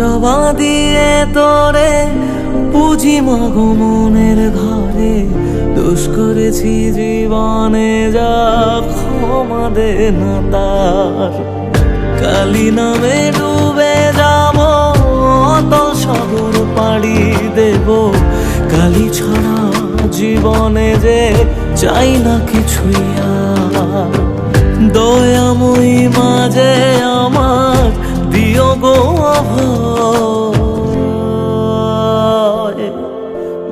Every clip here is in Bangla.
জবা দিয়ে তোরে পুঁজি মাগো মনের ঘরে। দোষ করেছি জীবনে যা ক্ষমা দে না তার। কালী নামে ডুবে যাব অত সাগর পাড়ি দেব। কালী ছড়া জীবনে যে চাই না কিছুই আর। দয়াময়ী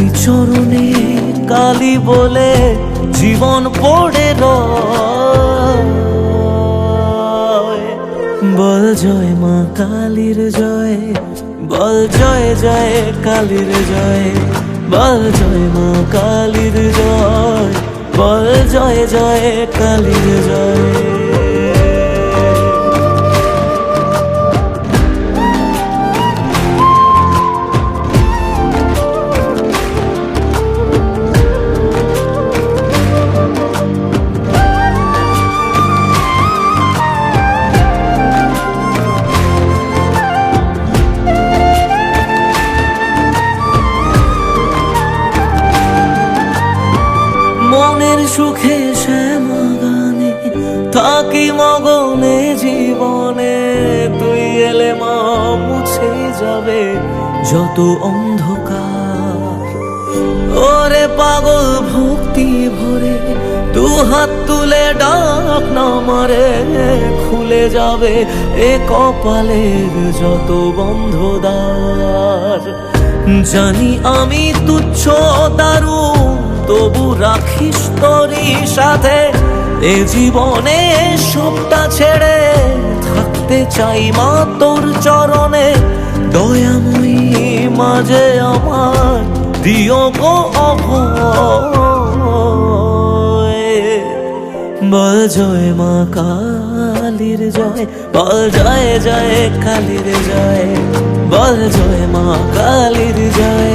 ওই চরণে কালী বলে জীবন পড়ে বল জয় মা কালীর জয়, বল জয় জয় কালীর জয়, বল জয় মা কালীর জয়, বল জয় জয় কালীর জয়। মনের সুখে শ্যামা গানে থাকি মগনে জীবনে। তুই এলে মা মুছে যাবে যত অন্ধকার। ওরে পাগল ভক্তি ভরে দু হাত তুলে ডাক না মারে, খুলে যাবে এ কপালের যত বন্ধ দ্বার জানি আমি তুচ্ছ দারু রাখিস তোরই সাথে, এ জীবনে সবটা ছেড়ে থাকতে চাই মা তোর চরণে। দয়াময়ী মাঝে আমার দিও গো বল জয় মা কালীর জয়, বল জয় জয় কালীর জয়। বল জয় মা কালীর জয়।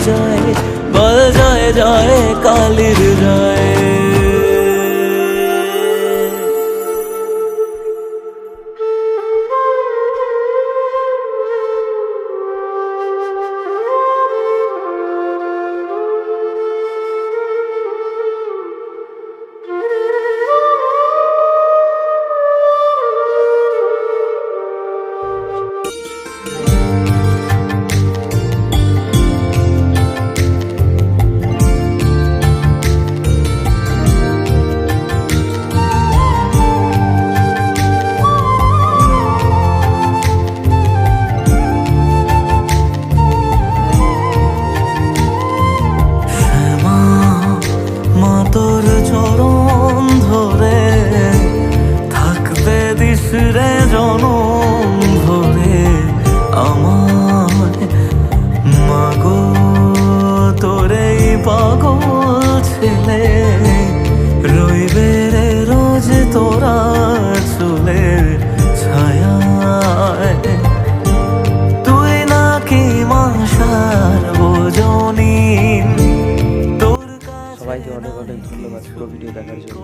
দেখার জন্য।